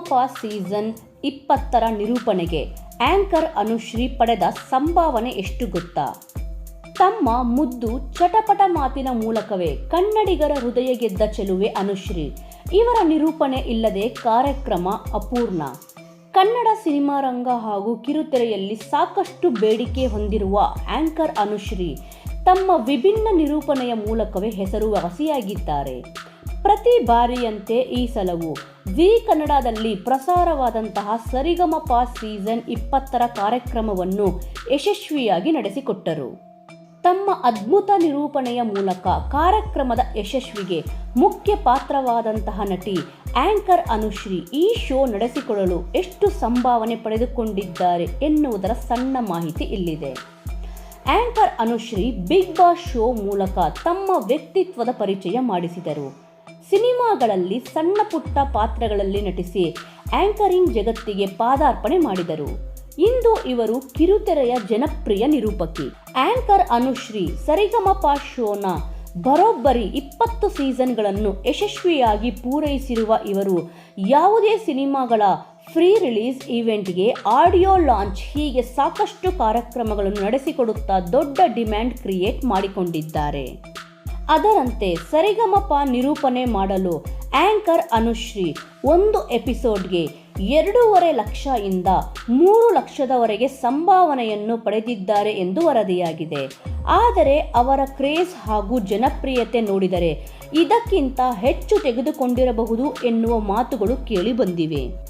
ಸರಿಗಮಪ season ಇಪ್ಪತ್ತರ ನಿರೂಪಣೆಗೆ anchor Anushree ಪಡೆದ ಸಂಭಾವನೆ ಎಷ್ಟು ಗೊತ್ತಾ? ತಮ್ಮ ಮುದ್ದು ಚಟಪಟ ಮಾತಿನ ಮೂಲಕವೇ ಕನ್ನಡಿಗರ ಹೃದಯ ಗೆದ್ದ ಚೆಲುವೆ ಅನುಶ್ರೀ. ಇವರ ನಿರೂಪಣೆ ಇಲ್ಲದೆ ಕಾರ್ಯಕ್ರಮ ಅಪೂರ್ಣ. ಕನ್ನಡ ಸಿನಿಮಾ ರಂಗ ಹಾಗೂ ಕಿರುತೆರೆಯಲ್ಲಿ ಸಾಕಷ್ಟು ಬೇಡಿಕೆ ಹೊಂದಿರುವ ಆಂಕರ್ ಅನುಶ್ರೀ ತಮ್ಮ ವಿಭಿನ್ನ ನಿರೂಪಣೆಯ ಮೂಲಕವೇ ಹೆಸರುವಾಸಿಯಾಗಿದ್ದಾರೆ ಪ್ರತಿ ಬಾರಿಯಂತೆ ಈ ಸಲವು ಜಿ ಕನ್ನಡದಲ್ಲಿ ಪ್ರಸಾರವಾದಂತಹ ಸರಿಗಮಪ ಸೀಸನ್ ಇಪ್ಪತ್ತರ ಕಾರ್ಯಕ್ರಮವನ್ನು ಯಶಸ್ವಿಯಾಗಿ ನಡೆಸಿಕೊಟ್ಟರು. ತಮ್ಮ ಅದ್ಭುತ ನಿರೂಪಣೆಯ ಮೂಲಕ ಕಾರ್ಯಕ್ರಮದ ಯಶಸ್ವಿಗೆ ಮುಖ್ಯ ಪಾತ್ರವಾದಂತಹ ನಟಿ ಆಂಕರ್ ಅನುಶ್ರೀ ಈ ಶೋ ನಡೆಸಿಕೊಳ್ಳಲು ಎಷ್ಟು ಸಂಭಾವನೆ ಪಡೆದುಕೊಂಡಿದ್ದಾರೆ ಎನ್ನುವುದರ ಸಣ್ಣ ಮಾಹಿತಿ ಇಲ್ಲಿದೆ. Anchor Anushree Big Boss show ಮೂಲಕ ತಮ್ಮ ವ್ಯಕ್ತಿತ್ವದ ಪರಿಚಯ ಮಾಡಿಸಿದರು. ಸಿನಿಮಾಗಳಲ್ಲಿ ಸಣ್ಣ ಪುಟ್ಟ ಪಾತ್ರಗಳಲ್ಲಿ ನಟಿಸಿ ಆಂಕರಿಂಗ್ ಜಗತ್ತಿಗೆ ಪಾದಾರ್ಪಣೆ ಮಾಡಿದರು. ಇಂದು ಇವರು ಕಿರುತೆರೆಯ ಜನಪ್ರಿಯ ನಿರೂಪಕಿ. ಆಂಕರ್ ಅನುಶ್ರೀ ಸರಿಗಮಪ ಶೋನ ಬರೋಬ್ಬರಿ ಇಪ್ಪತ್ತು ಸೀಸನ್ಗಳನ್ನು ಯಶಸ್ವಿಯಾಗಿ ಪೂರೈಸಿರುವ ಇವರು ಯಾವುದೇ ಸಿನಿಮಾಗಳ ಫ್ರೀ ರಿಲೀಸ್ ಈವೆಂಟ್ಗೆ ಆಡಿಯೋ ಲಾಂಚ್ ಹೀಗೆ ಸಾಕಷ್ಟು ಕಾರ್ಯಕ್ರಮಗಳನ್ನು ನಡೆಸಿಕೊಡುತ್ತಾ ದೊಡ್ಡ ಡಿಮ್ಯಾಂಡ್ ಕ್ರಿಯೇಟ್ ಮಾಡಿಕೊಂಡಿದ್ದಾರೆ. ಅದರಂತೆ ಸರಿಗಮಪ ನಿರೂಪಣೆ ಮಾಡಲು ಆಂಕರ್ ಅನುಶ್ರೀ ಒಂದು ಎಪಿಸೋಡ್ಗೆ ಎರಡೂವರೆ ಲಕ್ಷ ಇಂದ ಮೂರು ಲಕ್ಷದವರೆಗೆ ಸಂಭಾವನೆಯನ್ನು ಪಡೆದಿದ್ದಾರೆ ಎಂದು ವರದಿಯಾಗಿದೆ. ಆದರೆ ಅವರ ಕ್ರೇಜ್ ಹಾಗೂ ಜನಪ್ರಿಯತೆ ನೋಡಿದರೆ ಇದಕ್ಕಿಂತ ಹೆಚ್ಚು ತೆಗೆದುಕೊಂಡಿರಬಹುದು ಎನ್ನುವ ಮಾತುಗಳು ಕೇಳಿ ಬಂದಿವೆ.